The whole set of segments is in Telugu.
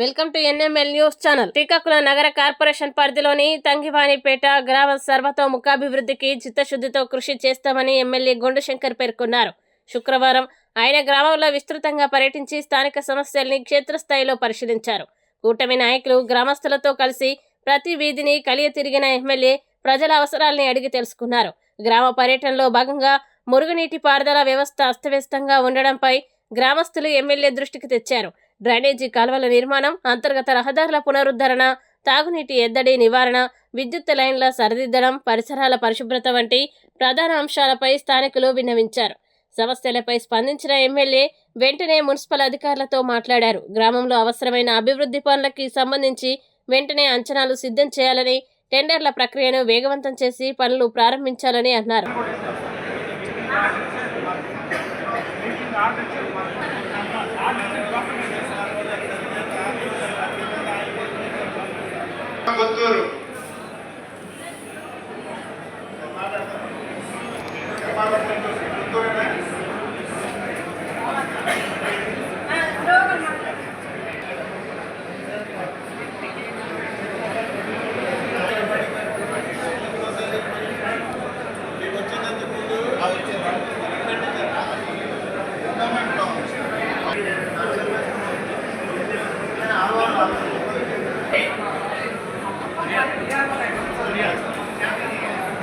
Welcome to NML news channel. Srikakulam నగర కార్పొరేషన్ పరిధిలోని తంగివాణిపేట గ్రామ సర్వతోముఖాభివృద్ధికి చిత్తశుద్ధితో కృషి చేస్తామని ఎమ్మెల్యే గొండు శంకర్ పేర్కొన్నారు. శుక్రవారం ఆయన గ్రామంలో విస్తృతంగా పర్యటించి స్థానిక సమస్యల్ని క్షేత్రస్థాయిలో పరిశీలించారు. కూటమి నాయకులు గ్రామస్తులతో కలిసి ప్రతి వీధిని కలియ తిరిగిన ఎమ్మెల్యే ప్రజల అవసరాల్ని అడిగి తెలుసుకున్నారు. గ్రామ పర్యటనలో భాగంగా మురుగునీటి పారుదల వ్యవస్థ అస్తవ్యస్తంగా ఉండడంపై గ్రామస్తులు ఎమ్మెల్యే దృష్టికి తెచ్చారు. డ్రైనేజీ కాలువల నిర్మాణం అంతర్గత రహదారుల పునరుద్ధరణ తాగునీటి ఎద్దడి నివారణ విద్యుత్ లైన్ల సరిదిద్దడం పరిసరాల పరిశుభ్రత వంటి ప్రధాన అంశాలపై స్థానికులు విన్నవించారు. సమస్యలపై స్పందించిన ఎమ్మెల్యే వెంటనే మున్సిపల్ అధికారులతో మాట్లాడారు. గ్రామంలో అవసరమైన అభివృద్ధి పనులకి సంబంధించి వెంటనే అంచనాలు సిద్ధం చేయాలని టెండర్ల ప్రక్రియను వేగవంతం చేసి పనులు ప్రారంభించాలని అన్నారు.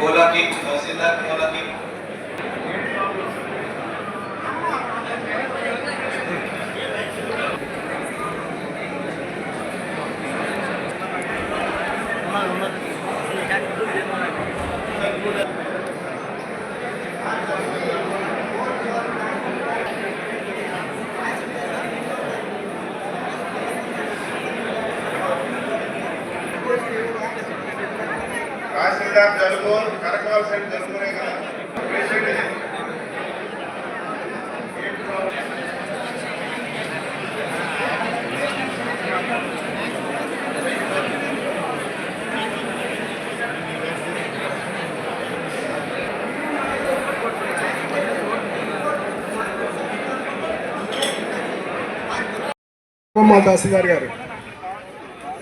ఓలాకి తహసీల్దార్కి ఓలాకి Thank you. తహసీల్దార్ జలుబూర్ కనకాల సైడ్ జలుబూరే కదా. మా తహసీల్దార్ గారు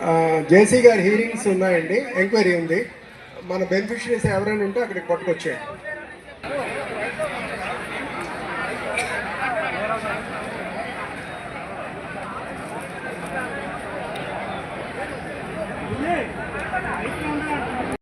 ఆ, జేసీ గారి హీరింగ్స్ ఉన్నాయండి. ఎంక్వైరీ ఉంది. మన బెనిఫిషరీస్ ఎవరైనా ఉంటే అక్కడికి పట్టుకొచ్చేయండి.